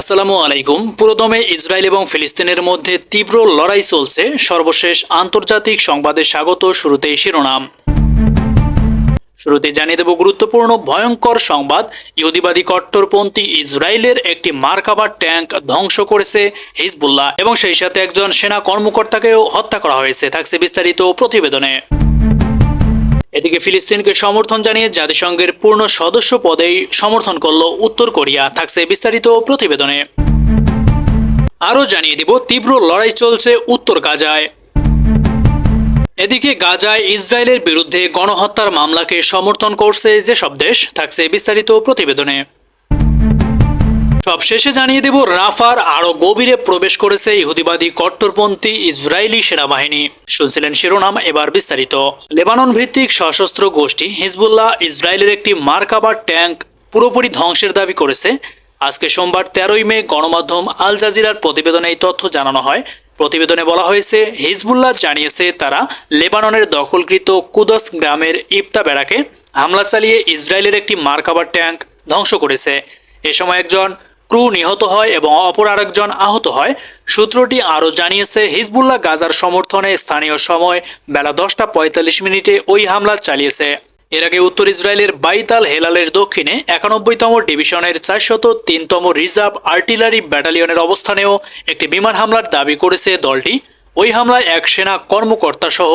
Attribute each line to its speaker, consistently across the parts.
Speaker 1: আসসালামু আলাইকুম। পুরোদমে ইসরায়েল এবং ফিলিস্তিনের মধ্যে তীব্র লড়াই চলছে। সর্বশেষ আন্তর্জাতিক সংবাদে স্বাগত শুরুতেই শিরোনাম। শুরুতে জানিয়ে দেব গুরুত্বপূর্ণ ভয়ঙ্কর সংবাদ। ইহুদিবাদী কট্টরপন্থী ইসরায়েলের একটি মার্কাবার ট্যাঙ্ক ধ্বংস করেছে হিজবুল্লাহ এবং সেই সাথে একজন সেনা কর্মকর্তাকেও হত্যা করা হয়েছে। থাকছে বিস্তারিত প্রতিবেদনে। এদিকে ফিলিস্তিনকে সমর্থন জানিয়ে জাতিসংঘের পূর্ণ সদস্য পদেই সমর্থন করল উত্তর কোরিয়া, থাকছে বিস্তারিত প্রতিবেদনে। আরও জানিয়ে দিব, তীব্র লড়াই চলছে উত্তর গাজায়। এদিকে গাজায় ইসরায়েলের বিরুদ্ধে গণহত্যার মামলাকে সমর্থন করছে যেসব দেশ, থাকছে বিস্তারিত প্রতিবেদনে। সবশেষে জানিয়ে দেব, রাফার আরও গভীরে প্রবেশ করেছে ইহুদিবাদী কট্টরপন্থী ইসরায়েলি সেনাবাহিনী। শুনছিলেন শিরোনাম, এবার বিস্তারিত। লেবানন ভিত্তিক সশস্ত্র গোষ্ঠী হিজবুল্লাহ ইসরায়েলের একটি মার্কাবার ট্যাঙ্ক পুরোপুরি ধ্বংসের দাবি করেছে। আজকে সোমবার তেরোই মে গণমাধ্যম আল জাজিরার প্রতিবেদনে এই তথ্য জানানো হয়। প্রতিবেদনে বলা হয়েছে, হিজবুল্লাহ জানিয়েছে তারা লেবাননের দখলকৃত কুদস গ্রামের ইফতা বেড়াকে হামলা চালিয়ে ইসরায়েলের একটি মার্কাবার ট্যাঙ্ক ধ্বংস করেছে। এ সময় একজন ক্রু নিহত হয় এবং অপর আরেকজন আহত হয়। সূত্রটি আরও জানিয়েছে, হিজবুল্লাহ গাজার সমর্থনে স্থানীয় সময় বেলা দশটা পঁয়তাল্লিশ মিনিটে ওই হামলা চালিয়েছে। এর আগে উত্তর ইসরায়েলের বাইতাল হেলালের দক্ষিণে একানব্বইতম ডিভিশনের চারশত তিনতম রিজার্ভ আর্টিলারি ব্যাটালিয়নের অবস্থানেও একটি বিমান হামলার দাবি করেছে দলটি। ওই হামলায় এক সেনা কর্মকর্তা সহ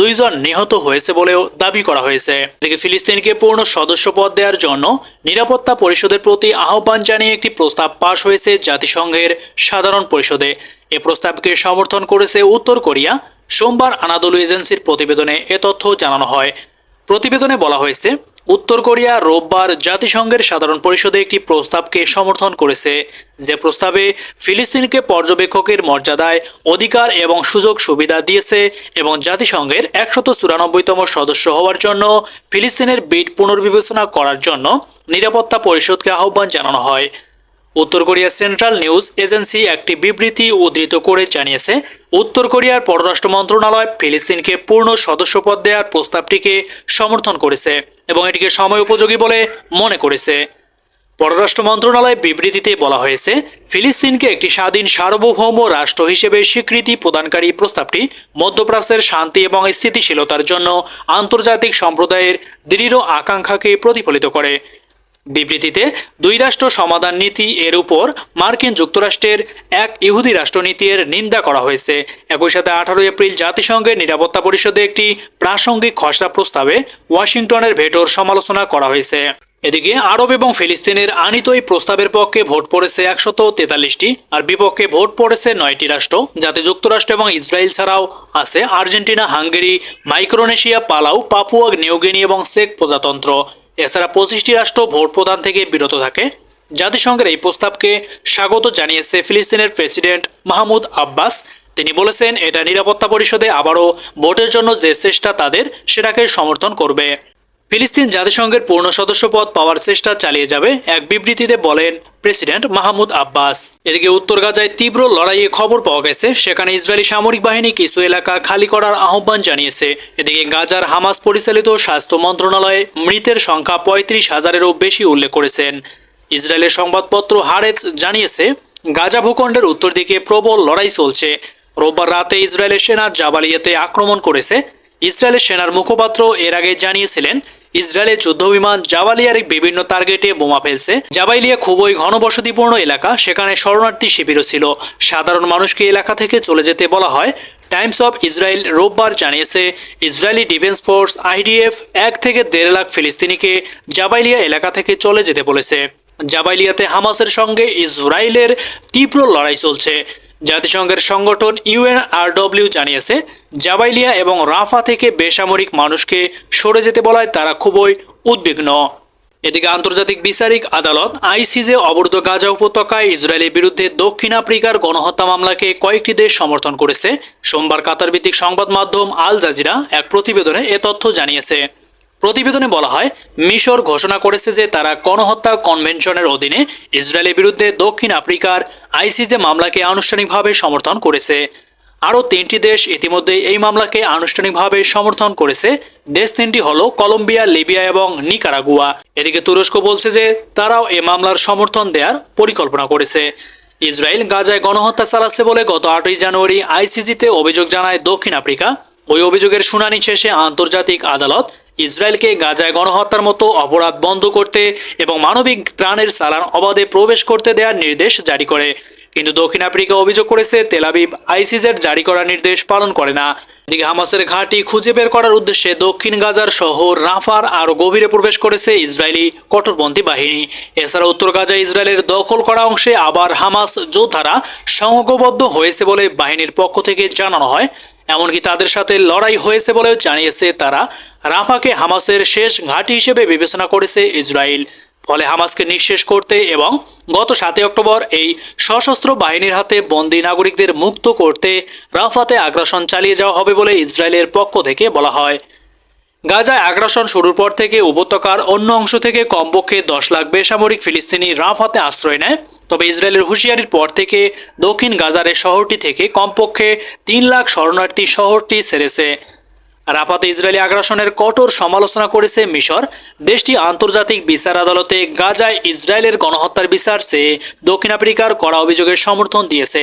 Speaker 1: দুইজন নিহত হয়েছে বলেও দাবি করা হয়েছে। এদিকে ফিলিস্তিনকে পূর্ণ সদস্য পদ দেওয়ার জন্য নিরাপত্তা পরিষদের প্রতি আহ্বান জানিয়ে একটি প্রস্তাব পাশ হয়েছে জাতিসংঘের সাধারণ পরিষদে। এ প্রস্তাবকে সমর্থন করেছে উত্তর কোরিয়া। সোমবার আনাদলু এজেন্সির প্রতিবেদনে এ তথ্য জানানো হয়। প্রতিবেদনে বলা হয়েছে উত্তর কোরিয়া রোববার জাতিসংঘের সাধারণ পরিষদে একটি প্রস্তাবকে সমর্থন করেছে। যে প্রস্তাবে ফিলিস্তিনকে পর্যবেক্ষকের মর্যাদায় অধিকার এবং সুযোগ সুবিধা দিয়েছে এবং জাতিসংঘের একশত চুরানব্বইতম সদস্য হওয়ার জন্য ফিলিস্তিনের বিট পুনর্বিবেচনা করার জন্য নিরাপত্তা পরিষদকে আহ্বান জানানো হয়। উত্তর কোরিয়ার সেন্ট্রাল নিউজ এজেন্সি একটি বিবৃতি উদ্ধৃত করে জানিয়েছে, উত্তর কোরিয়ার পররাষ্ট্র মন্ত্রণালয় ফিলিস্তিনকে পূর্ণ সদস্যপদ দেওয়ার প্রস্তাবটিকে সমর্থন করেছে এবং এটিকে সময় উপযোগী বলে মনে করেছে। পররাষ্ট্র মন্ত্রণালয় বিবৃতিতে বলা হয়েছে, ফিলিস্তিনকে একটি স্বাধীন সার্বভৌম রাষ্ট্র হিসেবে স্বীকৃতি প্রদানকারী প্রস্তাবটি মধ্যপ্রাচ্যের শান্তি এবং স্থিতিশীলতার জন্য আন্তর্জাতিক সম্প্রদায়ের দৃঢ় আকাঙ্ক্ষাকে প্রতিফলিত করে। বিবৃতিতে দুই রাষ্ট্র সমাধান নীতি এর উপর মার্কিন যুক্তরাষ্ট্রের এক ইহুদি রাষ্ট্রনীতির নিন্দা করা হয়েছে। একই সাথে আঠারো এপ্রিল জাতিসংঘের নিরাপত্তা পরিষদে একটি প্রাসঙ্গিক খসড়া প্রস্তাবে ওয়াশিংটনের ভেটোর সমালোচনা করা হয়েছে। এদিকে আরব এবং ফিলিস্তিনের আনিত এই প্রস্তাবের পক্ষে ভোট পড়েছে একশত তেতাল্লিশটি আর বিপক্ষে ভোট পড়েছে নয়টি রাষ্ট্র। যাতে যুক্তরাষ্ট্র এবং ইসরায়েল ছাড়াও আছে Argentina, Hungary, Micronesia Palau Papua, New Guinea এবং চেক প্রজাতন্ত্র। এছাড়া পঁচিশটি রাষ্ট্র ভোট প্রদান থেকে বিরত থাকে। জাতিসংঘের এই প্রস্তাবকে স্বাগত জানিয়েছে ফিলিস্তিনের প্রেসিডেন্ট মাহমুদ আব্বাস। তিনি বলেছেন, এটা নিরাপত্তা পরিষদে আবারও ভোটের জন্য যে চেষ্টা তাদের, সেটাকে সমর্থন করবে। ফিলিস্তিন জাতিসংঘের পূর্ণ সদস্যপদ পাওয়ার চেষ্টা চালিয়ে যাবে, এক বিবৃতিতে বলেন প্রেসিডেন্ট মাহমুদ আব্বাস। এদিকে উত্তর গাজায় তীব্র লড়াইয়ে খবর পাওয়া গেছে, সেখানে ইসরায়েলি সামরিক বাহিনী কিছু এলাকা খালি করার আহ্বান জানিয়েছে। এদিকে গাজার হামাস পরিচালিত স্বাস্থ্য মন্ত্রণালয়ে মৃতের সংখ্যা পঁয়ত্রিশ হাজারেরও বেশি উল্লেখ করেছেন। ইসরায়েলের সংবাদপত্র হারেজ জানিয়েছে, গাজা ভূখণ্ডের উত্তর দিকে প্রবল লড়াই চলছে। রোববার রাতে ইসরায়েলের সেনা জাবালিয়াতে আক্রমণ করেছে ইসরায়েলের সেনার মুখপাত্র এর আগে জানিয়েছিলেন, ইসরায়েলের যুদ্ধবিমান জাবালিয়ার বিভিন্ন টার্গেটে বোমা ফেলছে। জাবাইলিয়া খুবই ঘনবসতিপূর্ণ এলাকা, সেখানে শরণার্থী শিবিরও ছিল। সাধারণ মানুষকে এলাকা থেকে চলে যেতে বলা হয়। টাইমস অফ ইসরায়েল রোববার জানিয়েছে, ইসরায়েলি ডিফেন্স ফোর্স আইডিএফ এক থেকে দেড় লাখ ফিলিস্তিনিকে জাবাইলিয়া এলাকা থেকে চলে যেতে বলেছে। জাবাইলিয়াতে হামাসের সঙ্গে ইসরায়েলের তীব্র লড়াই চলছে। জাতিসংঘের সংগঠন ইউএনআরডব্লিউ জানিয়েছে, জাবাইলিয়া এবং রাফা থেকে বেসামরিক মানুষকে সরে যেতে বলায় তারা খুবই উদ্বিগ্ন। এদিকে আন্তর্জাতিক বিচারিক আদালত আইসিজে অবরুদ্ধ গাজা উপত্যকায় ইসরায়েলের বিরুদ্ধে দক্ষিণ আফ্রিকার গণহত্যা মামলাকে কয়েকটি দেশ সমর্থন করেছে। সোমবার কাতার ভিত্তিক সংবাদ মাধ্যম আল জাজিরা এক প্রতিবেদনে এ তথ্য জানিয়েছে। প্রতিবেদনে বলা হয়, মিশর ঘোষণা করেছে যে তারা গণহত্যা কনভেনশনের অধীনে ইসরায়েলের বিরুদ্ধে দক্ষিণ আফ্রিকার আইসিজে মামলাকে আনুষ্ঠানিকভাবে সমর্থন করেছে। আরও তিনটি দেশ ইতিমধ্যে এই মামলাকে আনুষ্ঠানিকভাবে সমর্থন করেছে। দেশ তিনটি হলো কলম্বিয়া, লিবিয়া এবং নিকারাগুয়া। এদিকে তুরস্ক বলছে যে তারাও এ মামলার সমর্থন দেওয়ার পরিকল্পনা করেছে। ইসরায়েল গাজায় গণহত্যা চালাচ্ছে বলে গত আটই জানুয়ারি আইসিজিতে অভিযোগ জানায় দক্ষিণ আফ্রিকা। ওই অভিযোগের শুনানি শেষে আন্তর্জাতিক আদালত ইসরায়েলকে গাজায় গণহত্যার মতো অপরাধ বন্ধ করতে এবং মানবিক ত্রাণের সালান অবাধে প্রবেশ করতে দেওয়ার নির্দেশ জারি করে। কিন্তু দক্ষিণ আফ্রিকা অভিযোগ করেছে তেলাবিব আইসিজের জারি করা নির্দেশ পালন করে না। এদিকে হামাসের ঘাঁটি খুঁজে বের করার উদ্দেশ্যে দক্ষিণ গাজার শহর রাফার আরও গভীরে প্রবেশ করেছে ইসরায়েলি কঠোরপন্থী বাহিনী। এছাড়া উত্তর গাজা ইসরায়েলের দখল করা অংশে আবার হামাস যোদ্ধারা সংঘবদ্ধ হয়েছে বলে বাহিনীর পক্ষ থেকে জানানো হয়। এমনকি তাদের সাথে লড়াই হয়েছে বলেও জানিয়েছে তারা। রাফাকে হামাসের শেষ ঘাঁটি হিসেবে বিবেচনা করেছে ইসরায়েল। ফলে হামাসকে নিঃশেষ করতে এবং গত সাতই অক্টোবর এই সশস্ত্র বাহিনীর হাতে বন্দী নাগরিকদের মুক্ত করতে রাফাতে আগ্রাসন চালিয়ে যাওয়া হবে বলে ইসরায়েলের পক্ষ থেকে বলা হয়। গাজায় আগ্রাসন শুরুর পর থেকে উপত্যকার অন্য অংশ থেকে কমপক্ষে দশ লাখ বেসামরিক ফিলিস্তিনি রাফাতে আশ্রয় নেয়। তবে ইসরায়েলের হুঁশিয়ারির পর থেকে দক্ষিণ গাজারের শহরটি থেকে কমপক্ষে তিন লাখ শরণার্থী শহরটি ছেড়েছে রাফাতে ইসরায়েলি আগ্রাসনের কঠোর সমালোচনা করেছে মিশর। দেশটি আন্তর্জাতিক বিচার আদালতে গাজায় ইসরায়েলের গণহত্যার বিচার চেয়ে দক্ষিণ আফ্রিকার কড়া অভিযোগের সমর্থন দিয়েছে।